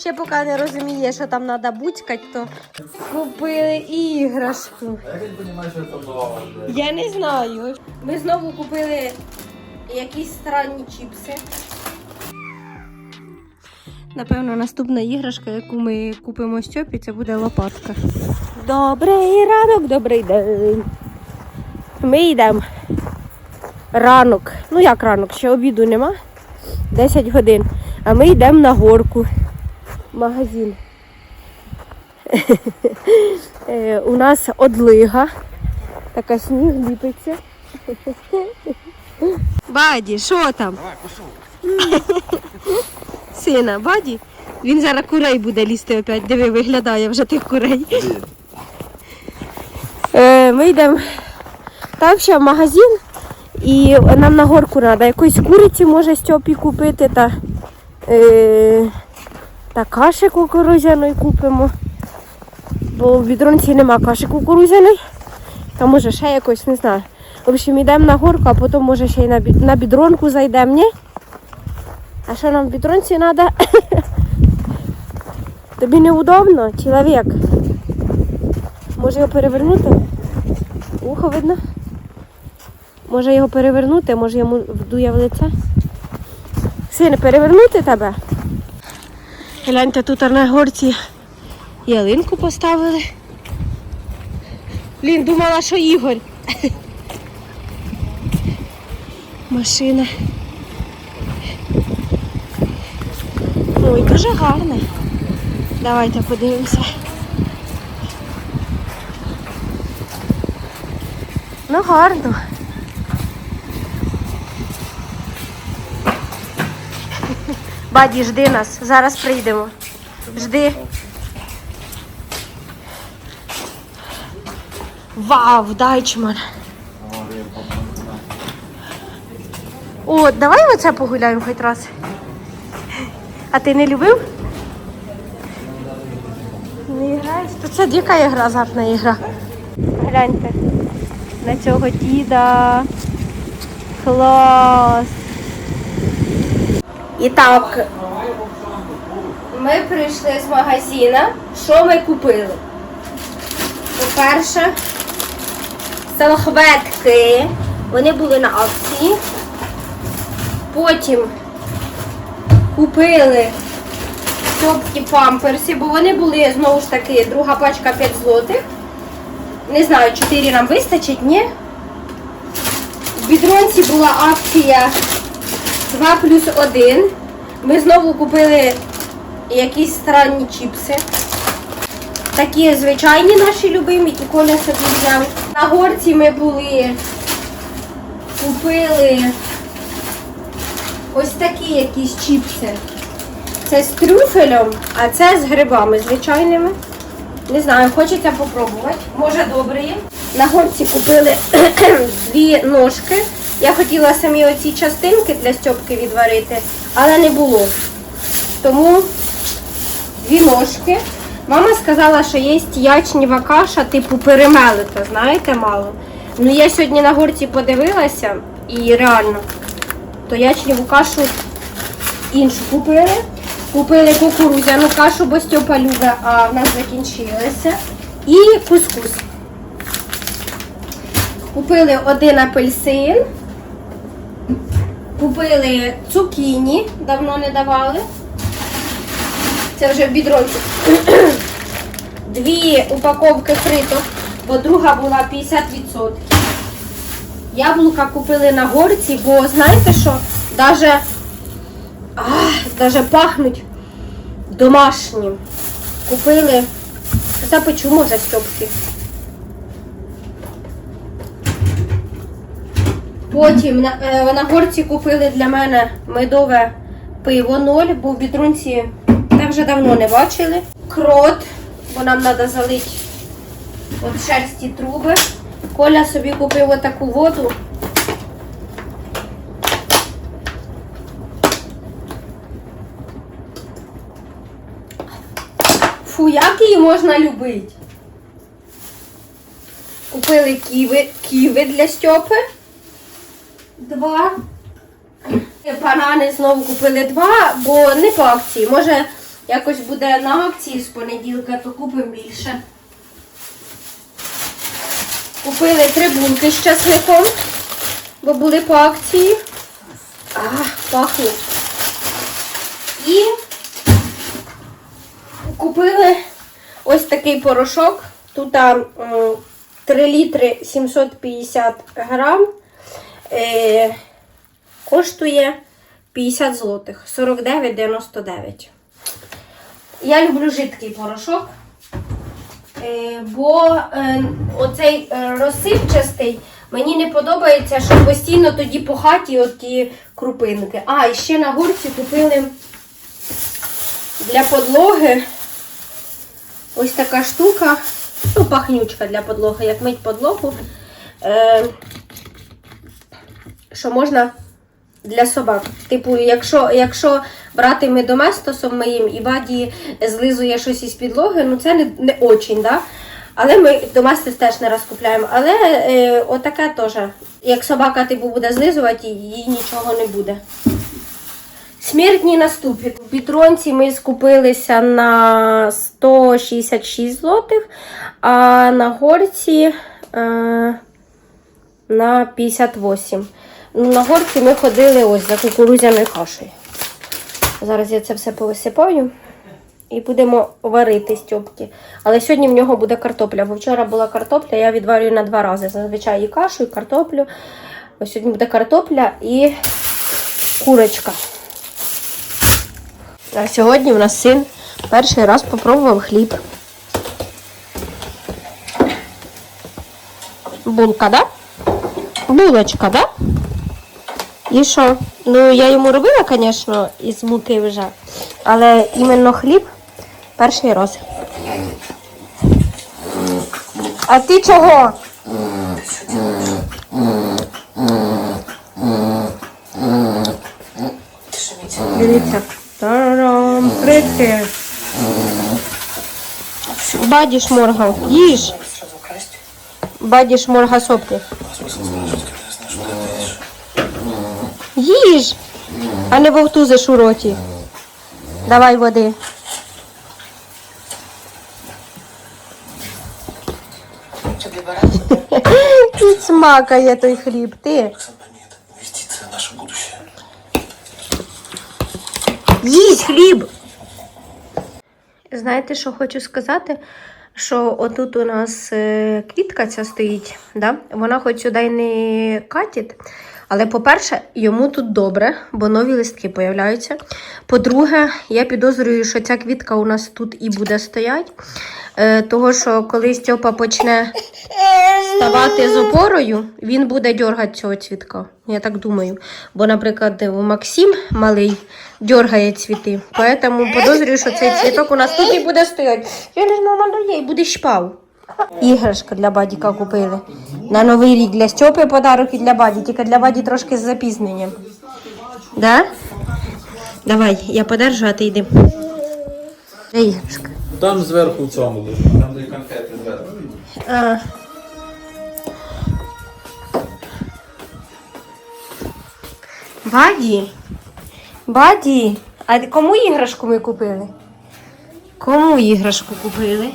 ще поки не розуміє, що там треба буцькати, то купили іграшку. А як він розуміє, що це нова? Я не знаю. Ми знову купили якісь странні чіпси. Напевно, наступна іграшка, яку ми купимо Стьопі, це буде лопатка. Добрий ранок, добрий день. Ми йдемо. Ранок. Ну як ранок, ще обіду нема. 10 годин. А ми йдемо на горку. Магазин. Е, У нас одлига. Така сніг ліпиться. Баді, що там? Давай, пішов. Сина, баді? Він зараз курей буде лізти опять. Диви, виглядає вже тих курей. Е, ми йдемо там ще в магазин і нам на горку треба якоїсь куриці може Стьопі купити та, е, та каші кукурузяної купимо. Бо в бідронці нема каші кукурузяної. Та може ще якось, не знаю. В общем, йдемо на горку, а потім може ще й на, бі- на бідронку зайдемо, ні? А що нам в бідронці треба? Тобі неудобно, чоловік? Може його перевернути? Ухо видно? Може його перевернути, може йому вдує в лице? Син, перевернути тебе? Гляньте, тут на горці ялинку поставили. Блін, думала, що Ігор. Машина. Ой, дуже гарне. Давайте подивимося. Ну, гарно. Баді, жди нас, зараз прийдемо. Жди. Вау, дайчман. О, давай оце погуляємо хоч раз. А ти не любив? Не граєш? То це яка ігра, азартна ігра? Гляньте. На цього діда. Клас. І так. Ми прийшли з магазина. Що ми купили? По-перше, салфетки. Вони були на акції. Потім купили Тьопкі памперси, бо вони були знову ж таки друга пачка 5 злотих. Не знаю, 4 нам вистачить, ні? В бідронці була акція 2 плюс 1. Ми знову купили якісь странні чіпси. Такі звичайні наші любимі, і Коля собі взяв. На горці ми були, купили ось такі якісь чіпси. Це з трюфелем, а це з грибами звичайними. Не знаю, хочеться попробувати. Може добре є. На горці купили дві ножки. Я хотіла самі оці частинки для стьопки відварити, але не було. Тому дві ножки. Мама сказала, що є ячнєва каша, типу перемелита, знаєте, мало. Ну я сьогодні на горці подивилася і реально, то ячнєву кашу іншу купили. Купили кукурудзяну кашу, бо Стьопа любить, а в нас закінчилася. І кускус. Купили один апельсин. Купили цукіні, давно не давали. Це вже в бідронці. Дві упаковки фриток, бо друга була 50%. Яблука купили на горці, бо знаєте що? Ах, даже пахнуть домашнім. Купили. Запечу, може, стьопки. Потім на, е, на горці купили для мене медове пиво 0, бо в бітрунці та вже давно не бачили. Крот, бо нам треба залити от шерсті труби. Коля собі купив отаку воду. Фу, як її можна любити? Купили ківи, ківи для Стьопи. Два. Банани знову купили два, бо не по акції. Може, якось буде на акції з понеділка, то купимо більше. Купили три булки з часником, бо були по акції. А, пахнуть. І купили ось такий порошок. Тут а, 3 літри 750 грам. Е, коштує 50 злотих, 49,99. Я люблю жидкий порошок. Е, бо е, оцей е, розсипчастий мені не подобається, що постійно тоді по хаті от ті крупинки. А, і ще на горці купили для подлоги ось така штука, ну, пахнючка для подлоги, як мить подлогу, е, що можна для собак. Типу, якщо, якщо брати медоместосом моїм і баді злизує щось із підлоги, ну це не, не очень, да? Але ми доместос теж не раз купляємо. Але е, отаке теж. Як собака типу буде злизувати, їй нічого не буде. Смертні наступить. У Пітронці ми скупилися на 166 злотих, а на горці е, на 58. На горці ми ходили ось за кукурудзяною кашею. Зараз я це все повисипаю і будемо варити стьопки. Але сьогодні в нього буде картопля. Бо вчора була картопля, я відварюю на два рази. Зазвичай і кашу, і картоплю. Ось сьогодні буде картопля і курочка. А сьогодні в нас син перший раз попробував хліб. Булка, да? Булочка, да? І що? Ну, я йому робила, звісно, із муки вже. Але іменно хліб перший раз. А ти чого? Дивіться. Тарам, прикид. Баді шморгав. Їж. Баді шморга сопки. Їж, а не вовтузиш у роті. Давай води. Барать? Смакає той хліб, ти. Наше будущее. Їсть хліб. Знаєте, що хочу сказати? Що отут у нас е, квітка ця стоїть, да? вона хоч сюди не катить, але, по-перше, йому тут добре, бо нові листки появляються. По-друге, я підозрюю, що ця квітка у нас тут і буде стояти. Е, того, що коли Стьопа почне ставати з опорою, він буде дергати цього цвітка. Я так думаю. Бо, наприклад, Максим малий дергає цвіти. Поэтому подозрюю, що цей цвіток у нас тут і буде стояти. Я не дає і буде шпав. Іграшка для бадіка купили. На новий рік для Стьопи подарок і для баді, тільки для баді трошки з запізненням. Да? Давай, я подержу, а ти йди. Де іграшка? Там зверху в цьому лежить. Там де конфети зверху. А. Баді. Баді. А кому іграшку ми купили? Кому іграшку купили?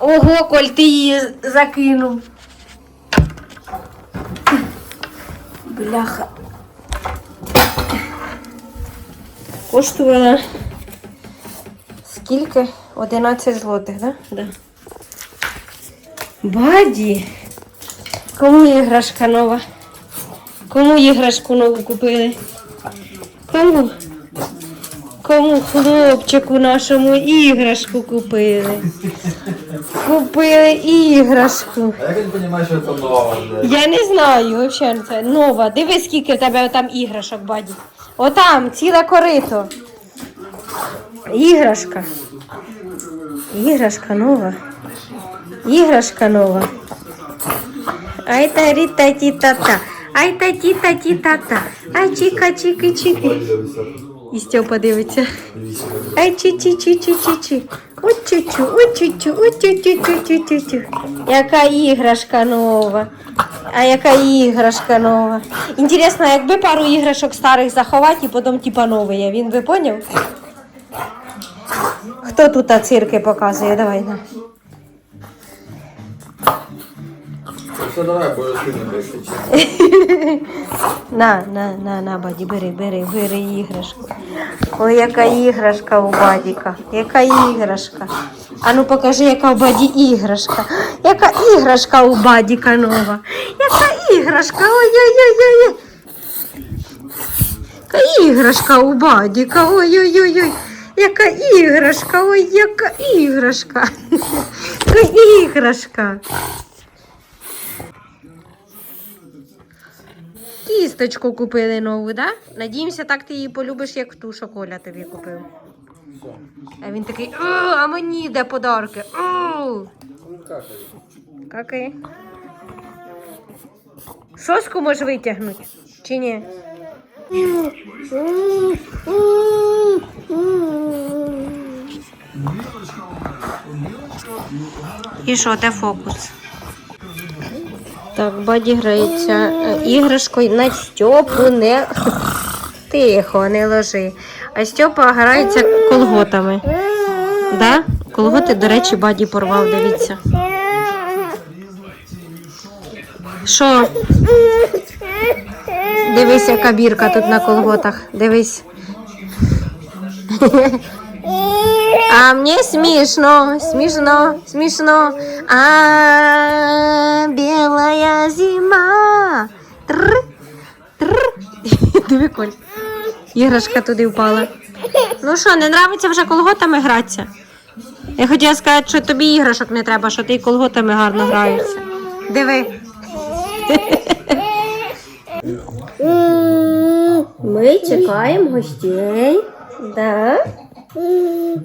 Ого, Коль, ти її закинув. Бляха. Коштувала скільки? 11 злотих, да? Да. Баді. Кому іграшка нова? Кому іграшку нову купили? Кому? Кому хлопчику нашому іграшку купили? Купили іграшку. А як я не що це нова? Я не знаю, взагалі це нова. Дивись, скільки в тебе там іграшок, баді. Отам, ціле корито. Іграшка. Іграшка нова. Іграшка нова. Ай та ріта ті та та. Ай та ті та ті та та. Ай чіка чіки чіки. І Степа дивиться. Ай чі чі чі чі чі чі. Учу-чу, учу-чу, учу-чу-чу-чу-чу. Яка іграшка нова. А яка іграшка нова. Інтересно, якби пару іграшок старих заховати і потім типа нові, він би поняв? Хто тут цирки показує? Давай. На. Все, давай, бо я виключу. на, на, на, на, баді, бери, бери, бери іграшку. Ой, яка іграшка у бадіка. Яка іграшка. А ну покажи, яка у баді іграшка. Яка іграшка у бадіка нова. Яка іграшка? Ой-ой-ой-ой. Яка іграшка у бадіка. Ой-ой-ой-ой. Яка іграшка, ой, яка іграшка. Яка іграшка. Кісточку купили нову, да? Надіємося, так ти її полюбиш, як ту, що Коля тобі купив. А він такий, «О, а мені де подарки? О! Какай. Соску можеш витягнути? Чи ні? І що, де фокус? Так, баді грається е, іграшкою на Стьопу не тихо, не ложи. А Стьопа грається колготами. Да? Колготи, до речі, баді порвав, дивіться. Що? Дивись, яка бірка тут на колготах. Дивись. А мені смішно, смішно, смішно. А білая зима. Тр, тр. Іграшка туди впала. Ну що, не нравиться вже колготами гратися? Я хотіла сказати, що тобі іграшок не треба, що ти колготами гарно граєшся. Диви. Ми чекаємо гостей. Да?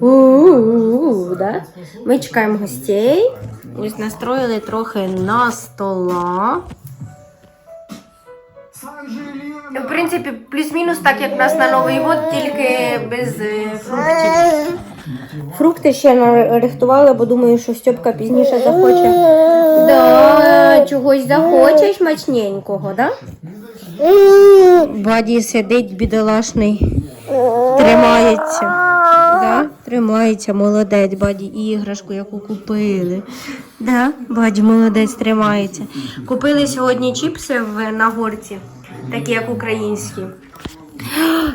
У-у-у, да? Ми чекаємо гостей. Ось настроїли трохи на стола. В принципі, плюс-мінус так, як в нас на Новий год, тільки без е, фруктів. Фрукти ще нарихтували, бо думаю, що Стьопка пізніше захоче. Да, чогось захоче смачненького, да? Баді сидить бідолашний. Тримається. Да? Тримається, молодець, баді іграшку, яку купили. Да? Баді молодець тримається. Купили сьогодні чіпси в на горці, такі як українські.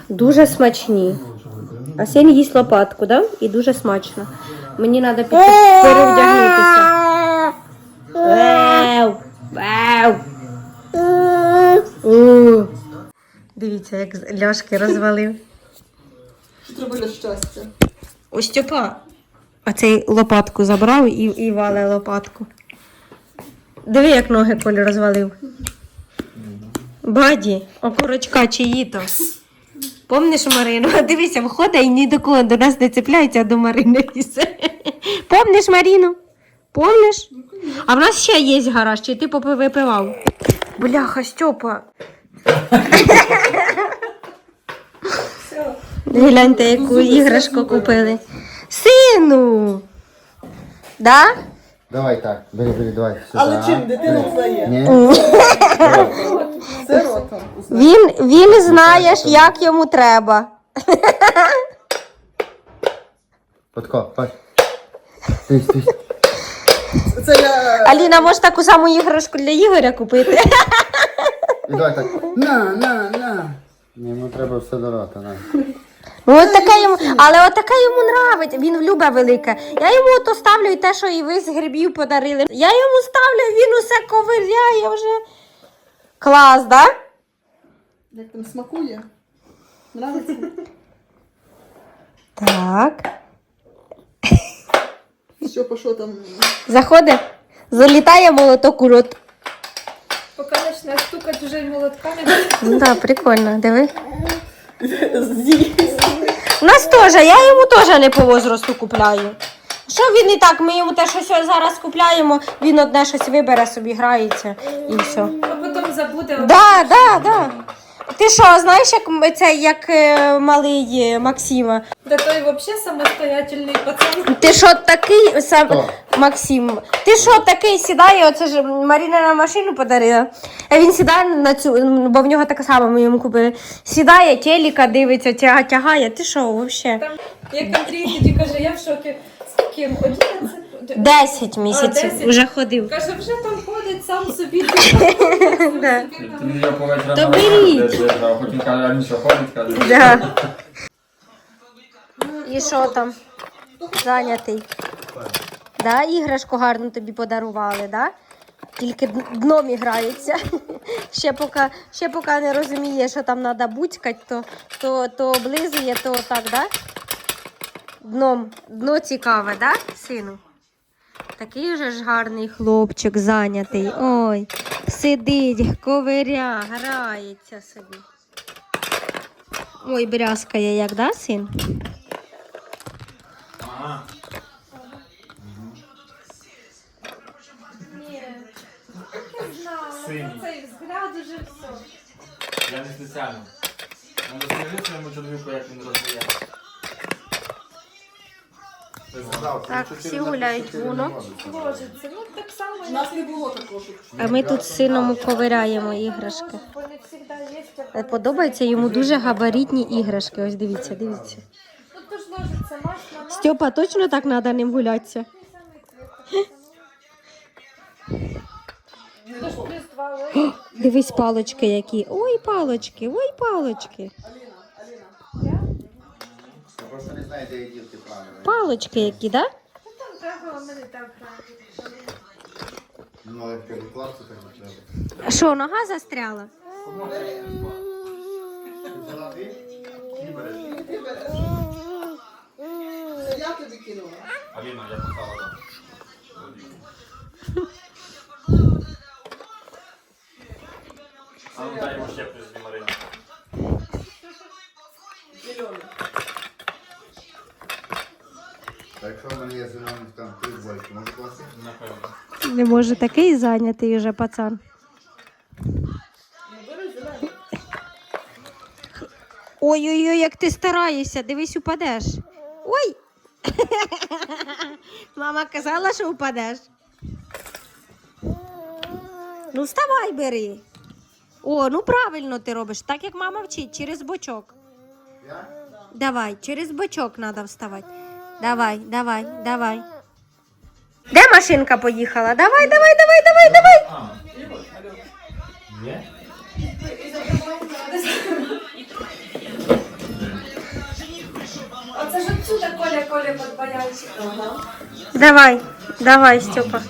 Дуже смачні. А син їсть лопатку, да? І дуже смачно. Мені треба перевдягнутися. Вау! Вау! Дивіться, як ляшки розвалив. Для щастя? Ось Степа. Оцей лопатку забрав і, і вале лопатку. Диви, як ноги Коль розвалив. Баді, окурочка чиї то. Помниш Марину? Дивися, виходить і ні до кого до нас не цепляється, а до Марини лізе. Помниш Маріну? Помниш? А в нас ще є гараж, чи ти випивав? Бляха, Степа. Гляньте, яку іграшку купили. Сину! Да? Давай так, бери, бери, давай. Сюди. Але чим дитина взнає? Ні? Сиротом. Він, він знає, як йому треба. Подко, пай. Стій, стій. Це я Аліна, може таку саму іграшку для Ігоря купити? І давай так. На, на, на. Йому треба все до рота, на. Ну, от таке йому, але от таке йому нравить. Він любить велике. Я йому ото ставлю і те, що і ви з грибів подарили. Я йому ставлю, він усе ковиряє вже. Клас, да? як там смакує. Нравиться? Так. Що по що там? Заходить, залітає молоток у рот. Поки почне стукати вже молотками. Ну так, прикольно, диви. З'їсть. У нас теж, я йому теж не по возрасту купляю. Що він і так, ми йому те, що сьогодні зараз купляємо, він одне щось вибере собі, грається і все. А потім забуде. Да, да, да. Ти що, знаєш, як це як е, малий е, Максима? Та той взагалі самостоятельний пацан. Ти що такий сам Максим? Ти що такий сідає? Оце ж Маріна на машину подарила. А він сідає на цю, бо в нього так само ми йому купили. Сідає, телека дивиться, тяга, тягає. Ти що, взагалі? Там, як Андрій тоді каже, я в шокі. Скільки? 11? 10 місяців 10. вже ходив. Каже, вже там ходить сам собі. Да. Ти мені його повечора То на беріть. вулиці держав, Потім каже, а він що ходить, каже. Да. І що там? Зайнятий. Да, іграшку гарну тобі подарували, да? Тільки д- дном грається. Ще поки, ще поки не розуміє, що там треба буцькати, то, то, то облизує, то так, да? Дном. Дно цікаве, да, сину? Такий же ж гарний хлопчик зайнятий. Ой, сидить, ковиря, грається собі. Ой, брязкає, як, да, син? Ага. Синій. Цей взгляд уже все. Я не спеціально. Ну розкажи своєму чоловіку, як він розвіє. Так, всі гуляють в Уно. Боже, це ну так само. У нас не було такого, А ми тут з сином ковиряємо іграшки. Вони завжди є. Е, Подобаються йому дуже габаритні іграшки. Ось дивіться, дивіться. Ложиться. Стьопа, точно так треба ним гулятися? Дивись, палочки які. Ой, палочки, ой, палочки. Знаєте, як дівки правильно. Палочки які, да? Так. Ну, кажу, класно, так не треба. А Що, нога застряла? Взяла ти? Це я тобі кинула. Аліна, я поставила. А ну дай йому ще плюс дві Марині. Так що в мене є зелений там три двойки. Може класи? Напевно. Не може такий зайнятий вже пацан. Ой-ой-ой, як ти стараєшся, дивись, упадеш. Ой! Мама казала, що упадеш. Ну, вставай, бери. О, ну правильно ти робиш, так як мама вчить, через бочок. Я? Давай, через бочок треба вставати. Давай, давай, давай. Де машинка поїхала? Давай, давай, давай, давай, давай. Оце ж отсюда Коля Коля подбоявся. Давай, давай, Степа.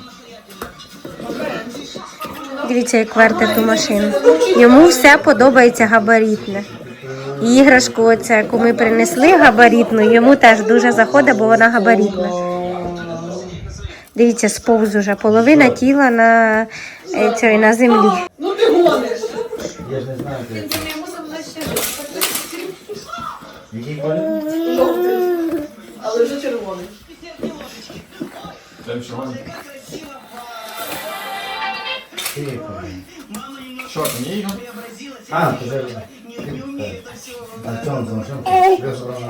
Дивіться, як верте ту машину. Йому все подобається габаритне. Іграшку, оце, яку ми принесли габаритну, йому теж дуже заходить, бо вона габаритна. Дивіться, сповз уже половина тіла на, е, цій, на землі. Ну ти гониш. Я ж не знаю, де. Який колір? Жовтий. Але вже червоний. Там є його? А, то вже... А чому це машинка? Я забрав.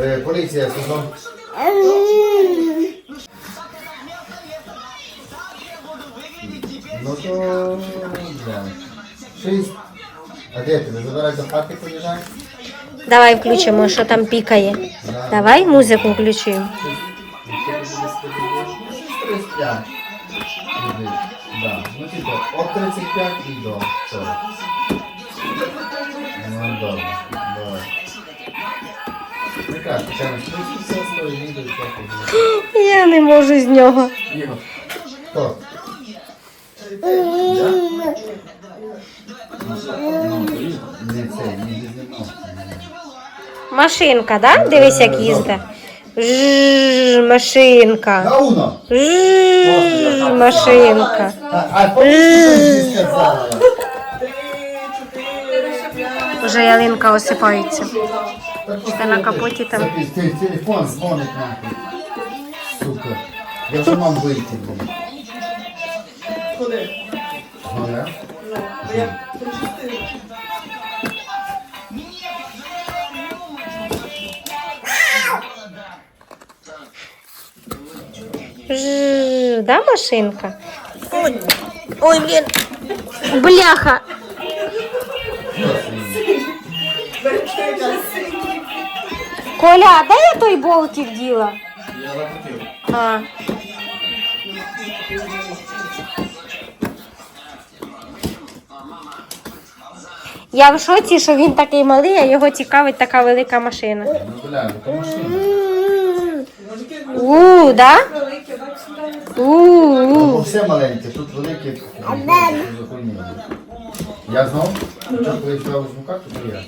Е, Поліція, сезон. Ну то... Да. Шість. А де ти? Ви забирай до хати поїжджай? Давай включимо, що там пікає. Давай музику включимо. 35. Іди. Да. Ну типу, от 35 і до 40. Добре, давай. Яка, ти кажеш, 36 стоїть, відео, так і Я не можу з нього. Ігор. Хто? Я? Ну. Не це, не знімав. Машинка, да? Дивись, як їздить. Жжж, машинка. Гауно! Жжж, машинка. А, а сказала? Уже ялинка осипається. Так на капоті там. Телефон дзвонить нахуй. Сука. Я вже мав вийти. Куди? Жжж, да, машинка? Ой. Ой, блін. Бляха. Коля, а де я той болтик діла? Я закрутив. А. Я в шоці, що він такий малий, а його цікавить така велика машина. Ну, бля, це машина. У, да? Сюди. У. Бо все маленьке, тут велике. Законні. Я знов? Що коли треба звукати, то я.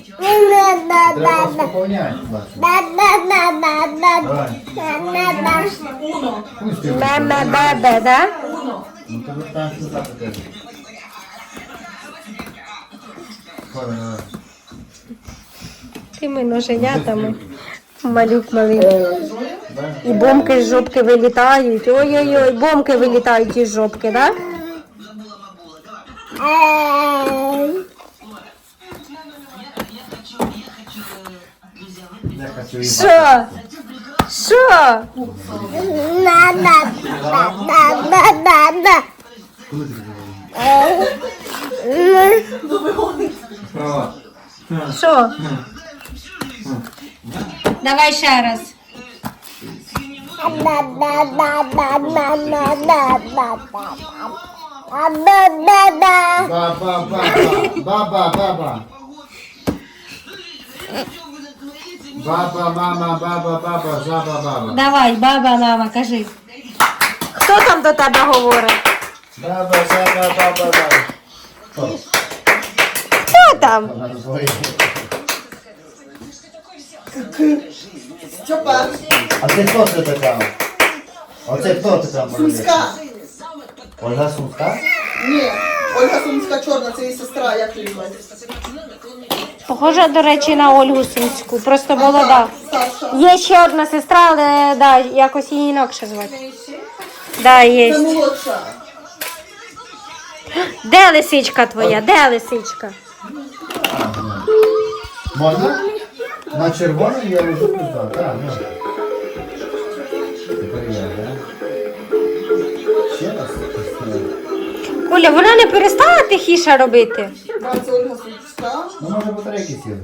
Треба просто поповняти. Давай. Пусть ти Меме бебе, да? Ну, ти вертаєш назад до тебе. Ладно, давай. Тими ноженятами. Малюк малий. І бомки з жопки вилітають. Ой-ой-ой, бомки вилітають із жопки, да? Що? Що? Коли ти говориш? Права. Що? Давай ще раз. Баба, баба, баба, мама, баба, баба, жаба, баба. Давай, баба, мама, кажи. Хто там до тебе говорить? Баба, жаба, баба, баба. Хто там? Степа, А це хто це така? Оце хто ти там? Сумська. Ольга Сумська? Ні, Ольга Сумська чорна, це її сестра, як її звати? Похожа, до речі, на Ольгу Сумську, просто молода. Є ще одна сестра, але да, якось її інакше звати. Да, Це є. молодша. Де лисичка твоя? Де лисичка? Можна? На червоний я вже писав. Так, можна. Тепер я, так? Ще раз? Коля, вона не перестала тихіше робити? Да, це Ольга Сумська. Ну, може батарейки сіли.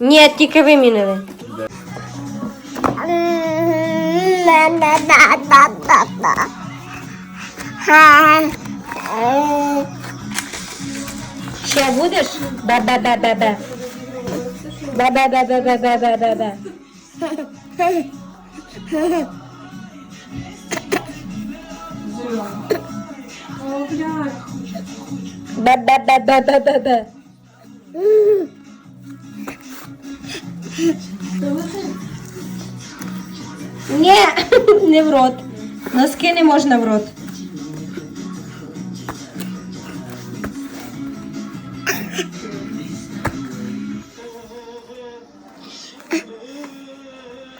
Ні, тільки вимінили. Ще будеш? Бе-бе-бе-бе-бе. Бе-бе-бе-бе-бе-бе-бе. Бе-бе-бе-бе-бе-бе. Ні, не в рот. Носки не можна в рот.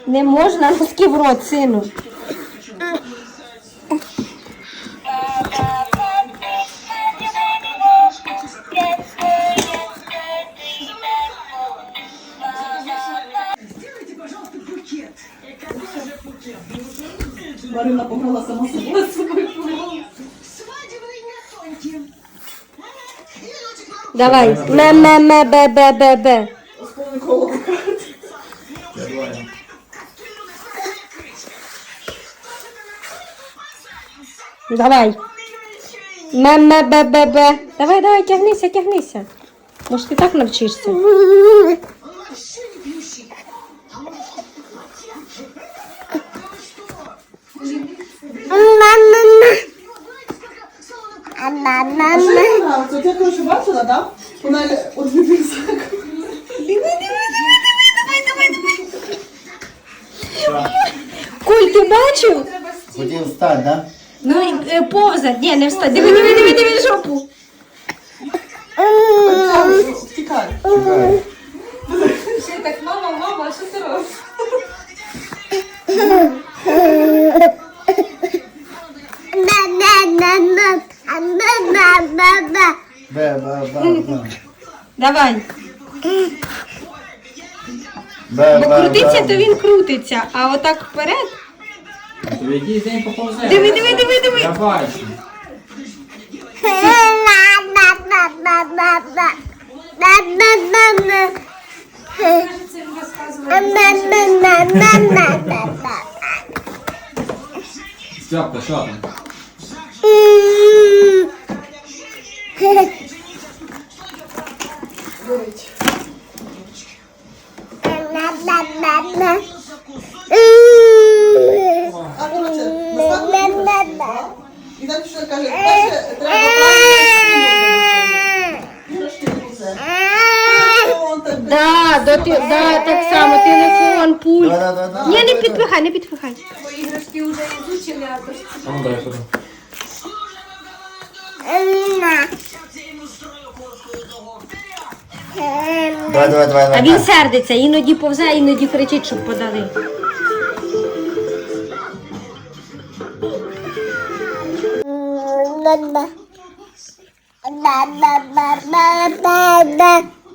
Не можна носки в рот, сину. Давай. Сповни голову. Я двоє. Давай. Ме-ме-бе-бе-бе. Давай, давай, тягнися, тягнися. Може, ти так навчишся. А що їй нравиться? От я коротше бачила, так? Вона от бібізак. Коль, ти бачив? Хотів встати, так? Ну, е, повзать. Ні, не встань. Диви, диви, диви, диви жопу. Втікай. Чекай. Ще так, мама, мама, що ти робиш? Бе, бе, бе, бе. Давай. Бе, Бо бе, крутиться, бе. то він крутиться, а отак вперед. Тобі якийсь день поповзе. Диви, диви, диви, диви. Я бачу. Стяпка, що там? А коротше, безпеку. І далі що каже, перше треба правильно іграшки все. Телефон, так, Да, до ти, да, так само, телефон, пульт. Да-да-да-да. Ні, не підпихай. Бо іграшки вже ізучили, а то ж А ну дай сюди. Давай, давай, давай, А давай. він сердиться, іноді повзе, іноді кричить, щоб подали.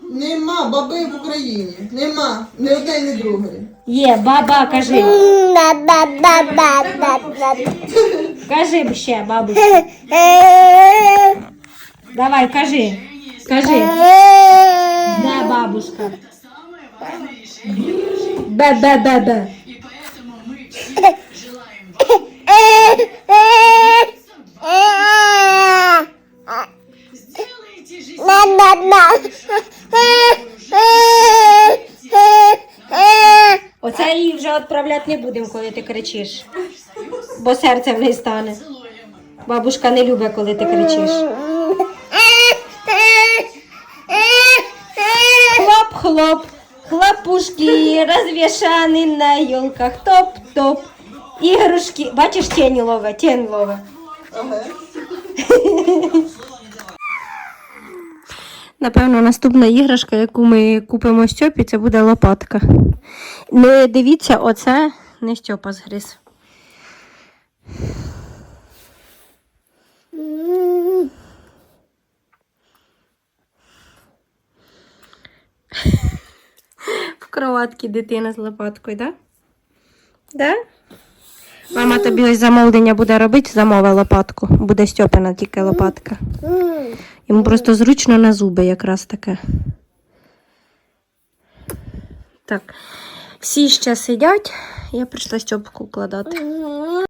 Нема баби в Україні. Нема. Ні одне, ні другої. Є, баба, кажи. Кажи ще, бабуся. Давай, кажи. Кажи. Да, бабушка? Бе-бе-бе-бе. Вже відправляти не будемо, коли ти кричиш. Бо серце в неї стане. Бабушка не любить, коли ти кричиш. Хлоп-хлоп, хлопушки розвішані на елках, топ-топ. Ігрушки. Бачиш, тінь лове, тінь лове. Ага. Напевно, наступна іграшка, яку ми купимо Стьопі, це буде лопатка. Не дивіться, оце не Стьопа згриз. В кроватці дитина з лопаткою, так? Да? Да? Мама тобі ось замовлення буде робити, замови лопатку. Буде Стьопина тільки лопатка. Йому просто зручно на зуби якраз таке. Так. Всі ще сидять. Я прийшла Стьопку укладати.